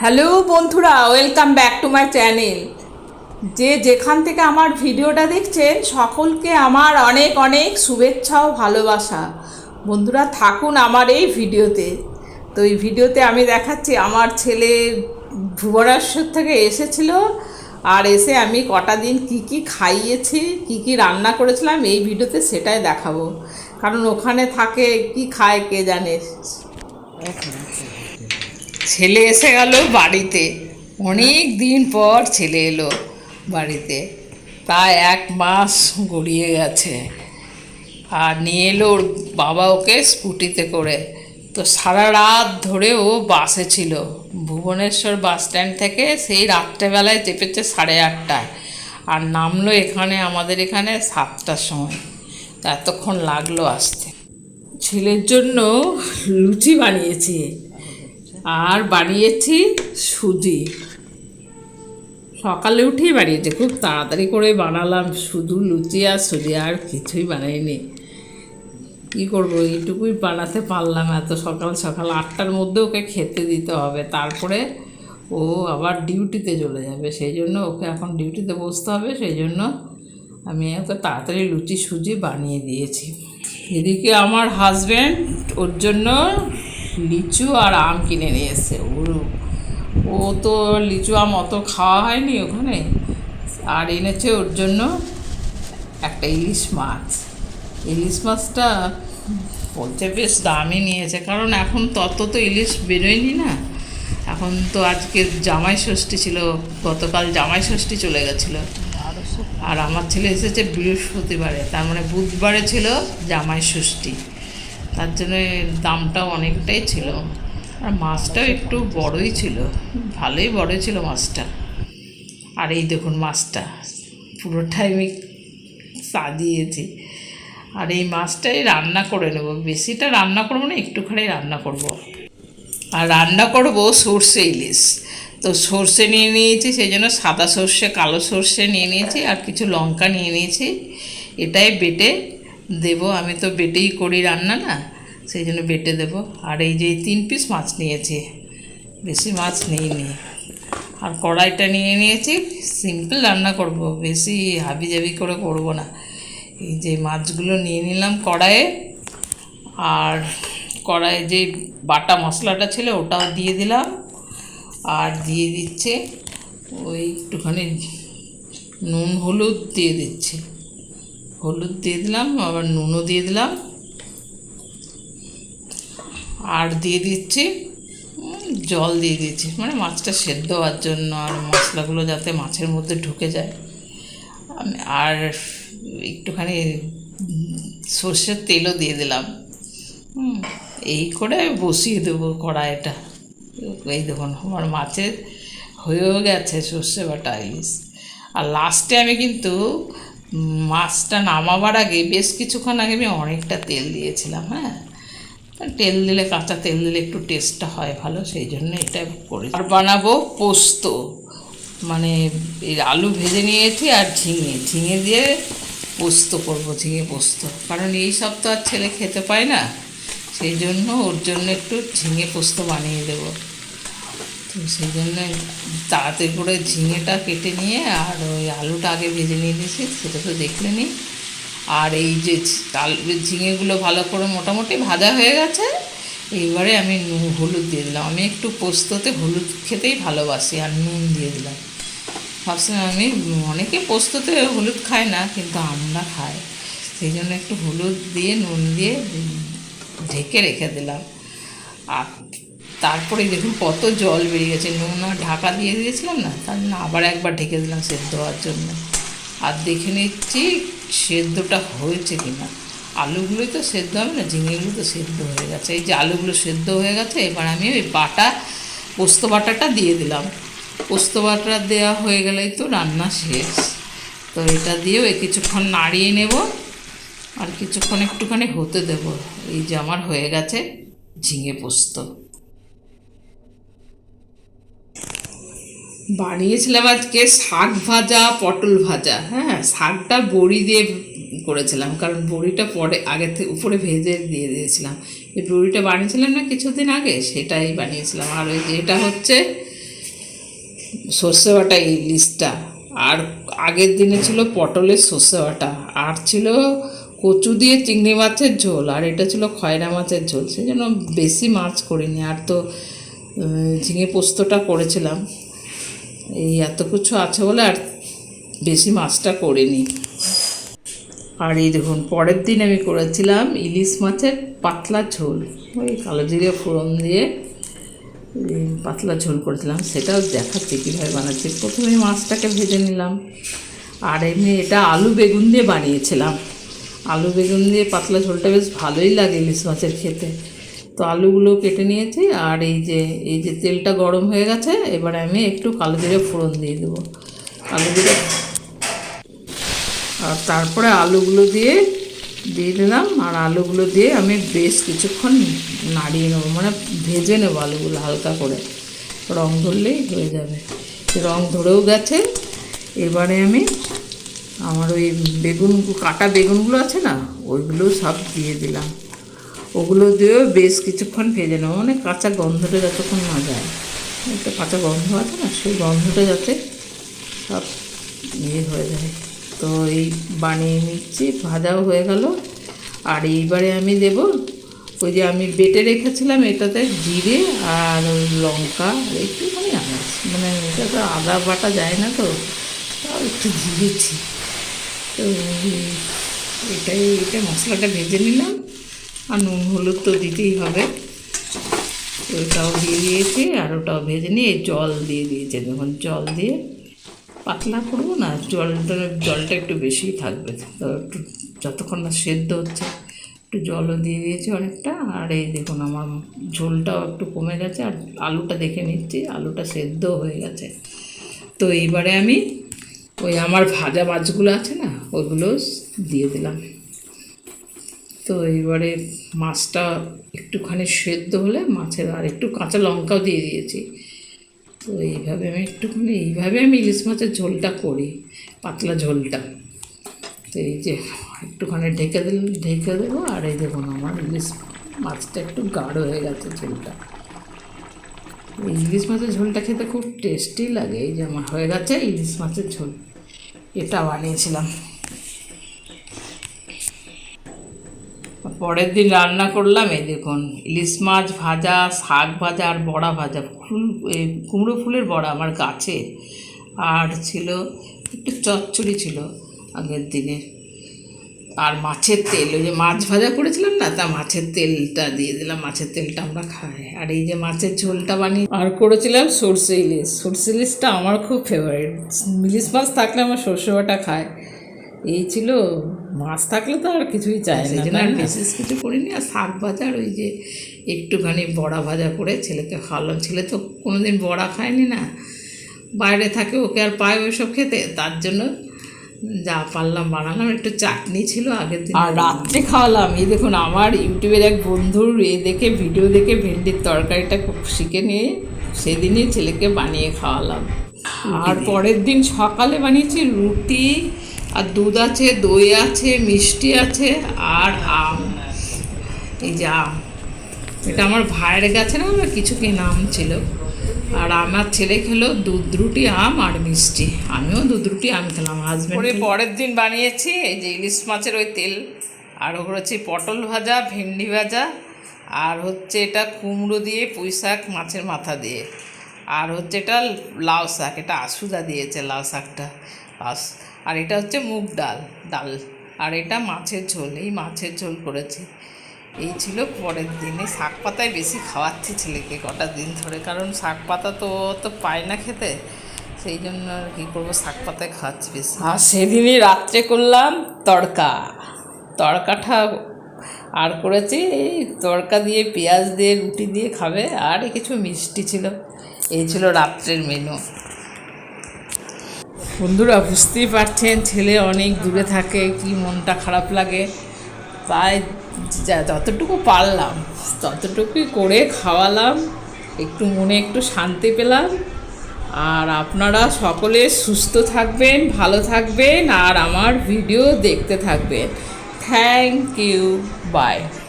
Hello বন্ধুরা, welcome back to my channel. যে যেখান থেকে আমার ভিডিওটা দেখছেন, সকলকে আমার অনেক অনেক শুভেচ্ছা ও ভালোবাসা। বন্ধুরা, থাকুন আমার এই ভিডিওতে। তো এই ভিডিওতে আমি দেখাচ্ছি, আমার ছেলে ভুবনেশ্বর থেকে এসেছিল আর এসে আমি কটা দিন কি কি খাইয়েছি, কি কি রান্না করেছিলাম, এই ভিডিওতে সেটাই দেখাবো। কারণ ওখানে থাকে, কি খায় কে জানে? ছেলে এসে গেল বাড়িতে। অনেক দিন পর ছেলে এলো বাড়িতে। প্রায় এক মাস গড়িয়ে গেছে। আর নিয়ে এলো ওর বাবা ওকে স্কুটিতে করে। তো সারা রাত ধরে ও বাসে ছিল। ভুবনেশ্বর বাস স্ট্যান্ড থেকে সেই রাত্রেবেলায় চেপেছে সাড়ে আটটায়। আর নামলো এখানে, আমাদের এখানে সাতটার সময়। তা এতক্ষণ লাগল আসতে। ছেলের জন্য লুচি বানিয়েছি। আর বানিয়েছি সুজি। সকালে উঠেই বানিয়েছি, খুব তাড়াতাড়ি করে বানালাম, শুধু লুচি আর সুজি আর কিছুই বানাইনি। কী করব, এইটুকুই বানাতে পারলাম এত সকাল সকাল। আটটার মধ্যে ওকে খেতে দিতে হবে, তারপরে ও আবার ডিউটিতে চলে যাবে, সেই জন্য ওকে এখন ডিউটিতে বসতে হবে, সেই জন্য আমি ওকে তাড়াতাড়ি লুচি সুজি বানিয়ে দিয়েছি। এদিকে আমার হাজব্যান্ড ওর জন্য লিচু আর আম কিনে নিয়ে এসছে। ও তো লিচু আম অত খাওয়া হয়নি ওখানে। আর এনেছে ওর জন্য একটা ইলিশ মাছ। ইলিশ মাছটা বলছে বেশ দামই নিয়েছে, কারণ এখন তত তো ইলিশ বেরোয়নি না। এখন তো আজকে জামাই ষষ্ঠী ছিল, গতকাল জামাই ষষ্ঠী চলে গেছিল। আর আমার ছেলে এসেছে বৃহস্পতিবারে, তার মানে বুধবারে ছিল জামাই ষষ্ঠী। তার জন্য দামটাও অনেকটাই ছিল। আর মাছটাও একটু বড়ই ছিল। ভালোই বড় ছিল মাছটা। আর এই দেখুন মাছটা। পুরোটাই আমি সাজিয়েছি। আর এই মাছটাই রান্না করে নেব। বেশিটা রান্না করব না, একটুখানি রান্না করব। আর রান্না করব সর্ষে ইলিশ। তো সর্ষে নিয়ে নিয়েছি, সেই জন্য সাদা সর্ষে, কালো সর্ষে নিয়ে নিয়েছি, আর কিছু লঙ্কা নিয়ে নিয়েছি। এটাই বেটে দেব। আমি তো বেটেই করি রান্না না। সেই জন্য বেটে দেব। আর এই যে তিন পিস মাছ নিয়েছি, বেশি মাছ নিইনি। আর কড়াইটা নিয়ে নিয়েছি সিম্পল রান্না করব, বেশি হাবি জাবি করে করব না। এই যে মাছগুলো নিয়ে নিলাম কড়াইয়ে, আর কড়াইয়ে যে বাটা মশলাটা ছিল ওটাও দিয়ে দিলাম। আর দিয়ে দিচ্ছে, ওই একটুখানি নুন, হলুদ দিয়ে দিচ্ছে। হলুদ দিয়ে দিলাম, আবার নুনও দিয়ে দিলাম। আর দিয়ে দিচ্ছি জল দিয়ে দিচ্ছি। মানে মাছটা সেদ্ধ হওয়ার জন্য আর মশলাগুলো যাতে মাছের মধ্যে ঢুকে যায়। আর একটুখানি সর্ষের তেলও দিয়ে দিলাম। এই করে বসিয়ে দেবো কড়াইটা। এই দেখুন, আমার মাছের হয়েও গেছে সর্ষে বাটা ইলিশ। আর লাস্টে আমি কিন্তু মাছটা নামাবার আগে বেশ কিছুক্ষণ আগে আমি অনেকটা তেল দিয়েছিলাম হ্যাঁ? তেল দিলে, কাঁচা তেল দিলে একটু টেস্টটা হয় ভালো, সেই জন্য এটা করি আর বানাবো পোস্ত। মানে এই আলু ভেজে নিয়েছি আর ঝিঙে। ঝিঙে দিয়ে পোস্ত করব, ঝিঙে পোস্ত। কারণ এই সব তো আর ছেলে খেতে পায় না। সেই জন্য ওর জন্য একটু ঝিঙে পোস্ত বানিয়ে দেবো। তো সেই জন্য তাড়াতাড়ি করে ঝিঙেটা কেটে নিয়ে আর ওই আলুটা আগে ভেজে নিয়ে দিয়েছি সেটা তো দেখলে নি আর এই যে তাল ঝিঙেগুলো ভালো করে মোটামুটি ভাজা হয়ে গেছে, এইবারে আমি নুন, হলুদ দিয়ে দিলাম। আমি একটু পোস্ততে হলুদ খেতেই ভালোবাসি আর নুন দিয়ে দিলাম। ভাবছিলাম আমি অনেকে পোস্ততে হলুদ খায় না, কিন্তু আমরা খাই। সেই জন্য একটু হলুদ দিয়ে, নুন দিয়ে ঢেকে রেখে দিলাম। আর তারপরে দেখুন কত জল বেরিয়ে গেছে। নুন আর ঢাকা দিয়ে দিয়েছিলাম না, তার জন্য আবার একবার ঢেকে দিলাম সেদ্ধ হওয়ার জন্য। আর দেখে নিচ্ছি সেদ্ধটা হয়েছে কি না আলুগুলোই তো সেদ্ধ হবে না, ঝিঙেগুলো তো সেদ্ধ হয়ে গেছে। এই যে আলুগুলো সেদ্ধ হয়ে গেছে, এবার আমি ওই বাটা, পোস্ত বাটাটা দিয়ে দিলাম। পোস্ত বাটা দেওয়া হয়ে গেলেই তো রান্না শেষ। তো এটা দিয়েও কিছুক্ষণ নাড়িয়ে নেব, আর কিছুক্ষণ একটুখানি হতে দেব। এই যে আমার হয়ে গেছে ঝিঙে পোস্ত। বানিয়েছিলাম আজকে শাক ভাজা, পটল ভাজা। হ্যাঁ শাকটা বড়ি দিয়ে করেছিলাম, কারণ বড়িটা পরে আগে থেকে উপরে ভেজে দিয়ে দিয়েছিলাম। এই বড়িটা বানিয়েছিলাম না কিছুদিন আগে, সেটাই বানিয়েছিলাম। আর ওই যে এটা হচ্ছে সর্ষে বাটা ইলিশটা আর আগের দিনে ছিল পটলের সর্ষে বাটা, আর ছিল কচু দিয়ে চিংড়ি মাছের ঝোল, আর এটা ছিল খয়রা মাছের ঝোল। সেই জন্য বেশি মাছ করিনি, আর তো ঝিঙে পোস্তটা করেছিলাম। এই এত কিছু আছে বলে আর বেশি মাছটা করিনি। আর এই দেখুন, পরের দিন আমি করেছিলাম ইলিশ মাছের পাতলা ঝোল। ওই কালো জিরে ফোড়ন দিয়ে পাতলা ঝোল করেছিলাম, সেটাও দেখাচ্ছি কীভাবে বানাচ্ছি। প্রথমে মাছটাকে ভেজে নিলাম। আর এমনি এটা আলু বেগুন দিয়ে বানিয়েছিলাম। আলু বেগুন দিয়ে পাতলা ঝোলটা বেশ ভালোই লাগে ইলিশ মাছের খেতে। তো আলুগুলো কেটে নিয়েছি, আর এই যে এই যে তেলটা গরম হয়ে গেছে, এবারে আমি একটু কালো জিরে ফোড়ন দিয়ে দেবো। কালো জিরে। আর তারপরে আলুগুলো দিয়ে দিয়ে দিলাম, আর আলুগুলো দিয়ে আমি বেশ কিছুক্ষণ নাড়িয়ে নেব মানে ভেজে নেব আলুগুলো হালকা করে। রং ধরলেই হয়ে যাবে। রং ধরেও গেছে। এবারে আমি আমার ওই বেগুন, কাটা বেগুনগুলো আছে না, ওইগুলো সব দিয়ে দিলাম। ওগুলো দিয়েও বেশ কিছুক্ষণ ভেজে নেব। মানে কাঁচা গন্ধটা যতক্ষণ না যায়। একটা কাঁচা গন্ধ আছে না, সেই গন্ধটা যাতে সব ইয়ে হয়ে যায়। তো এই বানিয়ে নিচ্ছি, ভাজাও হয়ে গেল। আর এইবারে আমি দেব ওই যে আমি বেটে রেখেছিলাম এটাতে জিরে আর লঙ্কা একটুখানি আনাজ। মানে এটা তো আদা বাটা যায় না তো, তাও একটু দিয়েছি। তো এটাই এটা মশলাটা ভেজে নিলাম। আর নুন, হলুদ তো দিতেই হবে। ওটাও দিয়ে দিয়েছি আর ওটাও ভেজে নিয়ে জল দিয়ে দিয়েছি। দেখুন জল দিয়ে পাতলা করব না জলটা জলটা একটু বেশিই থাকবে। তো একটু যতক্ষণ না সেদ্ধ হচ্ছে, একটু জলও দিয়ে দিয়েছি অনেকটা। আর এই দেখুন আমার ঝোলটাও একটু কমে গেছে আর আলুটা দেখে নিচ্ছি, আলুটা সেদ্ধ হয়ে গেছে। তো এইবারে আমি ওই আমার ভাজা মাছগুলো আছে না ওইগুলো দিয়ে দিলাম। তো এবারে মাছটা একটুখানি সেদ্ধ হলে মাছের আর একটু কাঁচা লঙ্কাও দিয়ে দিয়েছি। তো এইভাবে আমি একটুখানি, এইভাবে আমি ইলিশ মাছের ঝোলটা করি, পাতলা ঝোলটা। তো এই যে একটুখানি ঢেকে দিল, ঢেকে দেবো আর এই দেখুন আমার ইলিশ মাছটা একটু গাঢ় হয়ে গেছে ঝোলটা। ইলিশ মাছের ঝোলটা খেতে খুব টেস্টি লাগে, এই যে আমার হয়ে গেছে ইলিশ মাছের ঝোল। এটা বানিয়েছিলাম। পরের দিন রান্না করলাম, এই দেখুন, ইলিশ মাছ ভাজা, শাক ভাজা আর বড়া ভাজা, ফুল কুমড়ো ফুলের বড়া আমার গাছে। আর ছিল, একটু চচ্চড়ি ছিল আগের দিনে। আর মাছের তেল, ওই যে মাছ ভাজা করেছিলাম না, তা মাছের তেলটা দিয়ে দিলাম, মাছের তেলটা আমরা খাই। আর এই যে মাছের ঝোলটা বানিয়ে আর করেছিলাম সর্ষে ইলিশ। সর্ষে ইলিশটা আমার খুব ফেভারিট ইলিশ মাছ থাকলে আমার সর্ষে বাটা খায়। এই ছিল মাছ থাকলে তো আর কিছুই চাই না জন্য আর বিশেষ কিছু করিনি। আর শাক ভাজার ওই যে একটুখানি বড়া ভাজা করে ছেলেকে খাওয়ালাম। ছেলে তো কোনোদিন বড়া খায়নি না। বাইরে থাকে ওকে আর পায় ওইসব খেতে। তার জন্য যা পারলাম বানালাম। একটু চাটনি ছিল আগের দিন। আর রাত্রে খাওয়ালাম। এই দেখুন আমার ইউটিউবের এক বন্ধুর এ দেখে ভিডিও দেখে ভেন্ডির তরকারিটা খুব শিখে নিয়ে সেদিনই ছেলেকে বানিয়ে খাওয়ালাম। আর পরের দিন সকালে বানিয়েছি রুটি আর দুধ আছে দই আছে মিষ্টি আছে আর আম। এই যে আম। এটা আমার ভাইয়ের গাছে না আমার কিছু কি নাম ছিল। আর আমার ছেলে খেলো দুধ রুটি আম আর মিষ্টি। আমিও দুধ রুটি আম খেলাম। হাজব্যান্ড পরের দিন বানিয়েছি এই যে ইলিশ মাছের ওই তেল। আর করেছি পটল ভাজা ভেন্ডি ভাজা আর হচ্ছে এটা কুমড়ো দিয়ে পুঁই শাক মাছের মাথা দিয়ে। আর হচ্ছে এটা লাউ শাক এটা আশুদা দিয়েছে লাউ শাকটা। বাস। আর এটা হচ্ছে মুগ ডাল ডাল। আর এটা মাছের ঝোল, এই মাছের ঝোল করেছি। এই ছিল পরের দিনে। শাক পাতায় বেশি খাওয়াচ্ছি ছেলেকে কটা দিন ধরে, কারণ শাক পাতা তো তো পায় না খেতে। সেই জন্য আর কী করব, শাক পাতায় খাওয়াচ্ছি বেশি। আর সেদিনই রাত্রে করলাম তড়কা। তড়কাটা আর করেছি, এই তড়কা দিয়ে, পেঁয়াজ দিয়ে, রুটি দিয়ে খাবে, আর কিছু মিষ্টি ছিল। এই ছিল রাত্রের মেনু বন্ধুরা, বুঝতেই পারছেন, ছেলে অনেক দূরে থাকে, কি মনটা খারাপ লাগে। তাই যতটুকু পারলাম, ততটুকুই করে খাওয়ালাম, একটু মনে একটু শান্তি পেলাম। আর আপনারা সকলে সুস্থ থাকবেন, ভালো থাকবেন, আর আমার ভিডিও দেখতে থাকবেন। Thank you, bye.